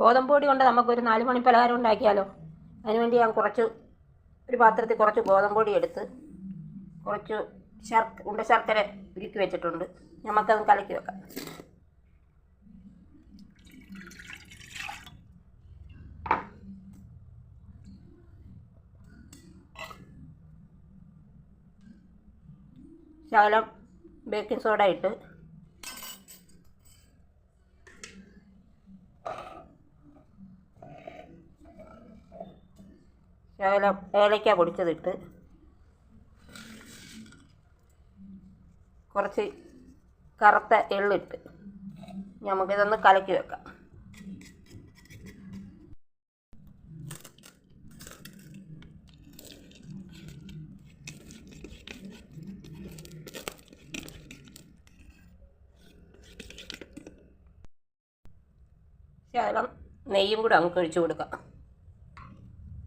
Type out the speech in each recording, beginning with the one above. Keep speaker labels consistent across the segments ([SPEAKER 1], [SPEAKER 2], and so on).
[SPEAKER 1] ഗോതമ്പ് പൊടി കൊണ്ട് നമുക്കൊരു നാല് മണി പലഹാരം ഉണ്ടാക്കിയാലോ? അതിനുവേണ്ടി ഞാൻ കുറച്ച് ഒരു പാത്രത്തിൽ കുറച്ച് ഗോതമ്പ് പൊടി എടുത്ത് കുറച്ച് ശർക്ക ഉണ്ട ശർക്കര ഉരുക്കി വെച്ചിട്ടുണ്ട്. നമുക്കത് കലക്കി വെക്കാം. ശകലം ബേക്കിംഗ് സോഡ ഇട്ട് ശകലം ഏലയ്ക്ക പൊടിച്ചതിട്ട് കുറച്ച് കറുത്ത എള്ളിട്ട് നമുക്കിതൊന്ന് കലക്കി വെക്കാം. ശകലം നെയ്യും കൂടെ നമുക്ക് ഒഴിച്ചു കൊടുക്കാം.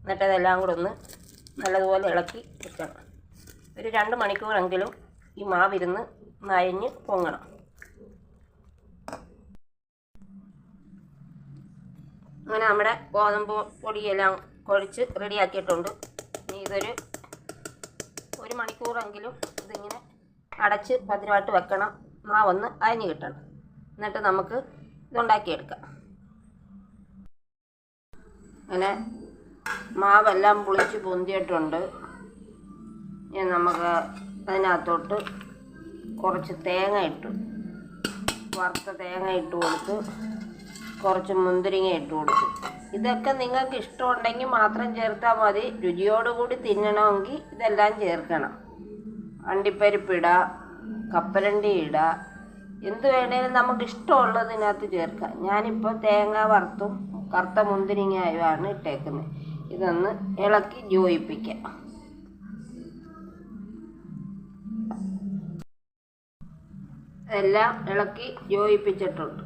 [SPEAKER 1] എന്നിട്ട് അതെല്ലാം കൂടെ ഒന്ന് നല്ലതുപോലെ ഇളക്കി വെക്കണം. ഒരു രണ്ട് മണിക്കൂറെങ്കിലും ഈ മാവിരുന്ന് നയഞ്ഞ് പൊങ്ങണം. അങ്ങനെ നമ്മുടെ ഗോതമ്പ് പൊടിയെല്ലാം കുഴച്ച് റെഡിയാക്കിയിട്ടുണ്ട്. ഇനി ഇതൊരു ഒരു മണിക്കൂറെങ്കിലും ഇതിങ്ങനെ അടച്ച് ഭദ്രമായിട്ട് വെക്കണം. മാവൊന്ന് അയഞ്ഞ് കിട്ടണം. എന്നിട്ട് നമുക്ക് ഇതുണ്ടാക്കിയെടുക്കാം. അങ്ങനെ മാവെല്ലാം പുളിച്ച് പൊന്തിയിട്ടുണ്ട്. ഇനി നമുക്ക് അതിനകത്തോട്ട് കുറച്ച് തേങ്ങ ഇട്ടു വറുത്ത തേങ്ങ ഇട്ട് കൊടുത്ത് കുറച്ച് മുന്തിരിങ്ങ ഇട്ട് കൊടുത്തു. ഇതൊക്കെ നിങ്ങൾക്ക് ഇഷ്ടമുണ്ടെങ്കിൽ മാത്രം ചേർത്താൽ മതി. രുചിയോടുകൂടി തിന്നണമെങ്കിൽ ഇതെല്ലാം ചേർക്കണം. അണ്ടിപ്പരിപ്പ് ഇടാം കപ്പലണ്ടി ഇടുക എന്ത് വേണേലും നമുക്ക് ഇഷ്ടമുള്ളതിനകത്ത് ചേർക്കാം. ഞാനിപ്പോൾ തേങ്ങ വറുത്തും കറുത്ത മുന്തിരിങ്ങയുമാണ് ഇട്ടേക്കുന്നത്. ഇതൊന്ന് ഇളക്കി യോജിപ്പിക്കാം. എല്ലാം ഇളക്കി യോജിപ്പിച്ചിട്ടുണ്ട്.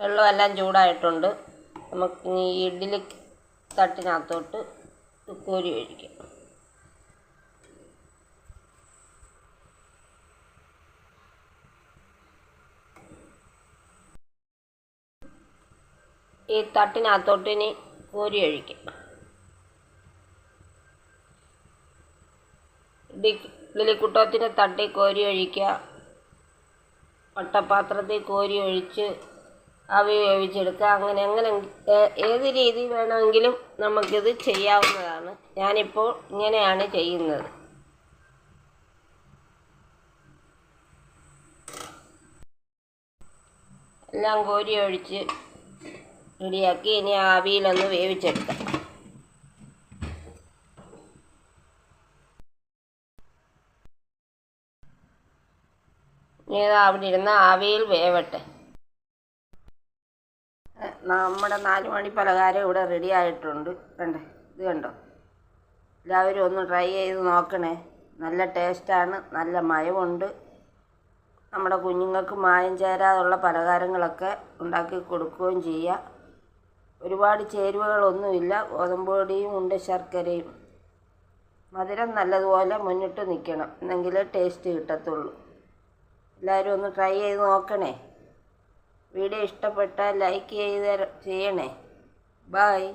[SPEAKER 1] വെള്ളമെല്ലാം ചൂടായിട്ടുണ്ട്. നമുക്ക് ഈ ഇഡ്ഡലി തട്ടിനകത്തോട്ട് കോരി ഒഴിക്കാം. ഈ തട്ടിനകത്തോട്ട് ഇനി കോരി ഒഴിക്കും ഇഡ്ഡലിക്കുട്ടത്തിന് തട്ടി കോരി ഒഴിക്കുക വട്ടപാത്രത്തിൽ കോരി ഒഴിച്ച് അവ വേവിച്ചെടുക്കുക. അങ്ങനെ അങ്ങനെ ഏത് രീതി വേണമെങ്കിലും നമുക്കിത് ചെയ്യാവുന്നതാണ്. ഞാനിപ്പോൾ ഇങ്ങനെയാണ് ചെയ്യുന്നത്. എല്ലാം കോരി ഒഴിച്ച് റെഡിയാക്കി ഇനി ആവിയിലൊന്ന് വേവിച്ചെടുക്കാം. ഇനി അവിടെ ഇരുന്ന് ആവിയിൽ വേവട്ടെ. നമ്മുടെ നാല് മണി പലഹാരം ഇവിടെ റെഡി ആയിട്ടുണ്ട്. കണ്ടേ? ഇത് കണ്ടോ? എല്ലാവരും ഒന്ന് ട്രൈ ചെയ്ത് നോക്കണേ. നല്ല ടേസ്റ്റാണ് നല്ല മയമുണ്ട്. നമ്മുടെ കുഞ്ഞുങ്ങൾക്ക് മായം ചേരാതുള്ള പലഹാരങ്ങളൊക്കെ ഉണ്ടാക്കി കൊടുക്കുകയും ചെയ്യാം. ഒരുപാട് ചേരുവകളൊന്നുമില്ല. ഗോതമ്പ് ഉണ്ട് ശർക്കരയും മധുരം നല്ലതുപോലെ മുന്നിട്ട് നിൽക്കണം. എന്നെങ്കിലേ ടേസ്റ്റ് കിട്ടത്തുള്ളൂ. എല്ലാവരും ഒന്ന് ട്രൈ ചെയ്ത് നോക്കണേ. വീഡിയോ ഇഷ്ടപ്പെട്ടാൽ ലൈക്ക് ചെയ്ത് ചെയ്യണേ. ബായ്